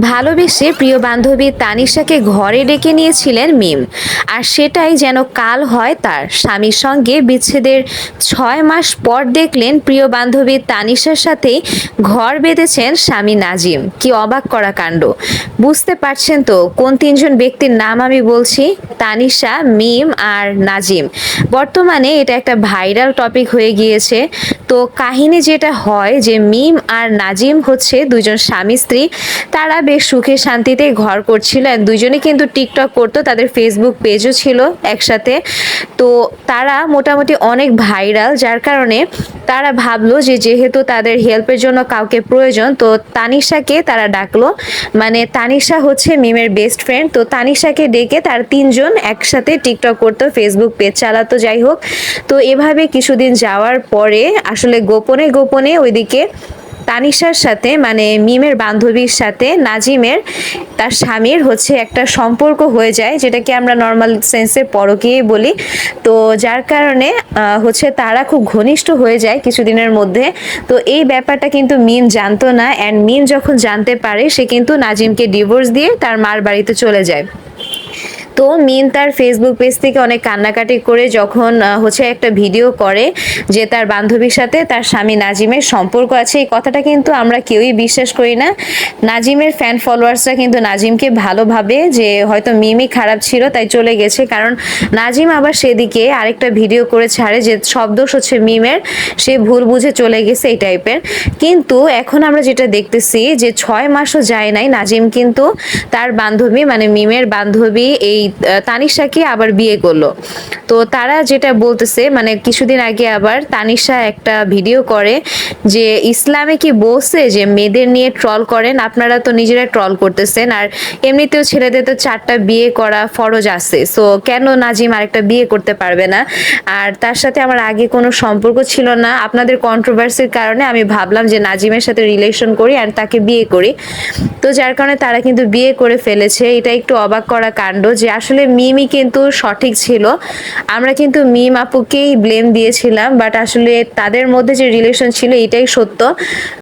ভালোবেসে প্রিয় বান্ধবী তানিশাকে ঘরে ডেকে নিয়েছিলেন মিম। আর সেটাই যেন কাল হয় তার। স্বামীর সঙ্গে বিচ্ছেদের ছয় মাস পর দেখলেন প্রিয় বান্ধবী তানিশার সাথেই ঘর বেঁধেছেন স্বামী নাজিম। কি অবাক করা কাণ্ড। বুঝতে পারছেন তো কোন তিনজন ব্যক্তির নাম আমি বলছি? তানিশা, মিম আর নাজিম। বর্তমানে এটা একটা ভাইরাল টপিক হয়ে গিয়েছে। তো কাহিনী যেটা হয় যে মিম আর নাজিম হচ্ছে দুজন স্বামী স্ত্রী। তারা বেশ সুখে শান্তিতে ঘর করছিল দুজনে কিন্তু টিকটক করতো, তাদের ফেসবুক পেজও ছিল একসাথে। তো তারা মোটামুটি অনেক ভাইরাল যার কারণে তারা ভাবলো যে যেহেতু তাদের হেল্পের জন্য কাউকে প্রয়োজন, তো তানিশাকে তারা ডাকলো। মানে তানিশা হচ্ছে মিমের বেস্ট ফ্রেন্ড তো তানিশাকে ডেকে তার তিনজন একসাথে টিকটক করতো ফেসবুক পেজ চালাতো, যাই হোক। তো এভাবে কিছুদিন যাওয়ার পরে আসলে গোপনে গোপনে ওইদিকে তানিশার সাথে মানে মিমের বান্ধবীর সাথে নাজিমের, তার স্বামীর হচ্ছে একটা সম্পর্ক হয়ে যায়, যেটাকে আমরা নর্মাল সেন্সে পরকীয় বলি। তো যার কারণে হচ্ছে তারা খুব ঘনিষ্ঠ হয়ে যায় কিছুদিনের মধ্যে। তো এই ব্যাপারটা কিন্তু মিম জানতো না অ্যান্ড মিম যখন জানতে পারে, সে কিন্তু নাজিমকে ডিভোর্স দিয়ে তার মার বাড়িতে চলে যায়। তো মিন তার ফেসবুক পেজ থেকে অনেক কান্নাকাটি করে যখন হচ্ছে একটা ভিডিও করে যে তার বান্ধবীর সাথে তার স্বামী নাজিমের সম্পর্ক আছে। এই কথাটা কিন্তু আমরা কেউই বিশ্বাস করি না। নাজিমের ফ্যান ফলোয়ার্সরা কিন্তু নাজিমকে ভালোভাবে যে হয়তো মিমই খারাপ ছিল তাই চলে গেছে। কারণ নাজিম আবার সেদিকে আরেকটা ভিডিও করে ছাড়ে যে সব দোষ হচ্ছে মিমের। সে ভুল বুঝে চলে গেছে এই টাইপের কিন্তু এখন আমরা যেটা দেখতেছি যে ছয় মাসও যায় নাই নাজিম কিন্তু তার বান্ধবী মানে মিমের বান্ধবী এই আহ, তানিশাকে আবার বিয়ে করল। তো তারা যেটা বলতেছে মানে কিছুদিন আগে আবার তানিশা একটা ভিডিও করে যে ইসলামে কি বলছে যে মেয়েদের নিয়ে ট্রল করেন? আপনারা তো নিজেরা ট্রল করতেছেন আর এমনিতেও ছেলেদের তো চারটা বিয়ে করা ফরজ আছে। সো কেন নাজিম আরেকটা বিয়ে করতে পারবে না? আর তার সাথে আমার আগে কোনো সম্পর্ক ছিল না। আপনাদের কন্ট্রোভার্সির কারণে আমি ভাবলাম যে নাজিমের সাথে রিলেশন করি আর তাকে বিয়ে করি। তো যার কারণে তারা কিন্তু বিয়ে করে ফেলেছে। এটা একটু অবাক করা কাণ্ড যে আসলে মিমই কিন্তু সঠিক ছিল। আমরা কিন্তু মিম আপুকেই ব্লেম দিয়েছিলাম বাট আসলে তাদের মধ্যে যে রিলেশন ছিল, এটাই সত্য।